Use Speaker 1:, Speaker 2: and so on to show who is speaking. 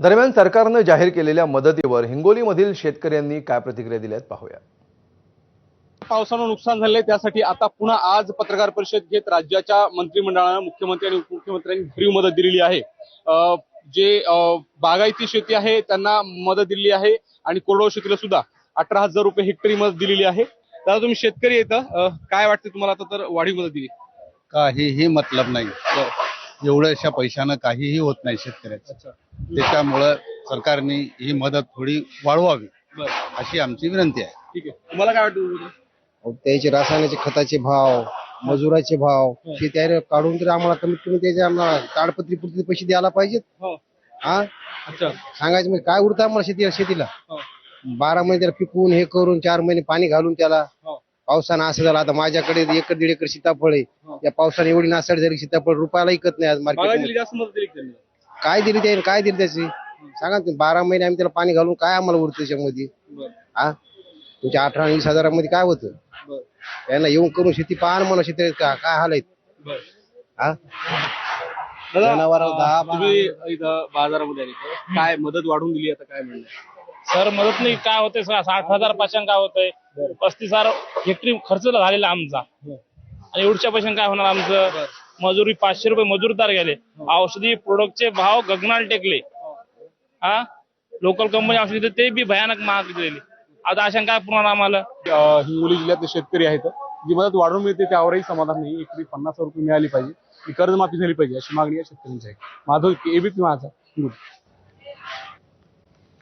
Speaker 1: दरम्यान सरकारनं जाहीर केलेल्या मदतीवर हिंगोलीमधील शेतकऱ्यांनी काय प्रतिक्रिया दिल्यात पाहूया
Speaker 2: पावसानं नुकसान झालंय त्यासाठी आता पुन्हा आज पत्रकार परिषद घेत राज्याच्या मंत्रिमंडळानं मुख्यमंत्री आणि उपमुख्यमंत्र्यांनी भरीव मदत दिलेली आहे. जे बागायती शेती आहे त्यांना मदत दिलेली आहे आणि कोरडवाहू शेतीला सुद्धा अठरा हजार रुपये हेक्टरी मदत दिलेली आहे. दादा तुम्ही शेतकरी येतं काय वाटतं तुम्हाला आता तर वाढीव मदत दिली?
Speaker 3: काहीही मतलब नाही. एवढ्याशा पैशानं काहीही होत नाही शेतकऱ्याचं. त्याच्यामुळं सरकारने ही मदत थोडी वाढवावी अशी आमची विनंती आहे.
Speaker 2: ठीक आहे. तुम्हाला काय वाटतं
Speaker 4: त्याचे रासायनिक खताचे भाव मजुराचे भाव हे. त्या काढून तरी आम्हाला कमीत कमी त्याचे आम्हाला ताडपत्री पुरते पैसे द्यायला पाहिजेत.
Speaker 2: हो.
Speaker 4: हा?
Speaker 2: अच्छा.
Speaker 4: सांगायचं म्हणजे काय उरतं आम्हाला शेती शेतीला?
Speaker 2: हो.
Speaker 4: बारा महिने त्याला पिकवून हे करून चार महिने पाणी घालून त्याला
Speaker 2: हो.
Speaker 4: पावसानं असं झालं. आता माझ्याकडे एकर दीड एकर सीताफळ आहे.
Speaker 2: हो.
Speaker 4: या पावसाने एवढी नासाडी झाली की सीताफळ रुपयाला इकत नाही आज मार्केट
Speaker 2: जास्त मदत दिली का त्यांनी?
Speaker 4: काय दिली त्याने? काय दिली त्याची? सांगा ना तुम्ही, बारा महिने आम्ही त्याला पाणी घालून काय आम्हाला उरतं त्याच्यामध्ये
Speaker 2: बरं.
Speaker 4: हा तुमच्या अठरा वीस हजारामध्ये काय होतं? त्यांना येऊन करून शेती पाहा म्हणा शेती काय हाल आहेत.
Speaker 2: बरं.
Speaker 4: हा दहा
Speaker 2: तुम्ही इथं बाजारामध्ये आले. काय मदत वाढवून दिली आता काय म्हणणं?
Speaker 5: सर मदत नाही. काय होते साठ हजार पाचशे काय होतंय? पस्तीस हजार हेक्टरी खर्च झालेला आमचा. आणि एवढच्या पैशाने काय होणार आमचं? मजुरी पाचशे रुपये मजूरदार गेले. औषधी प्रोडक्टचे भाव गगनाल टेकले. हा. लोकल कंपनी औषधी ते बी भयानक महाग दिलेली. आता अशा काय पुन्हा आम्हाला?
Speaker 2: हिंगोली जिल्ह्यातले शेतकरी आहेत. जी मदत वाढवून मिळते त्यावरही समाधान नाही. एकरी पन्नास हजार रुपये मिळाली पाहिजे. ती कर्जमाफी झाली पाहिजे अशी मागणी या शेतकऱ्यांची आहे. माधव एबीपी माझा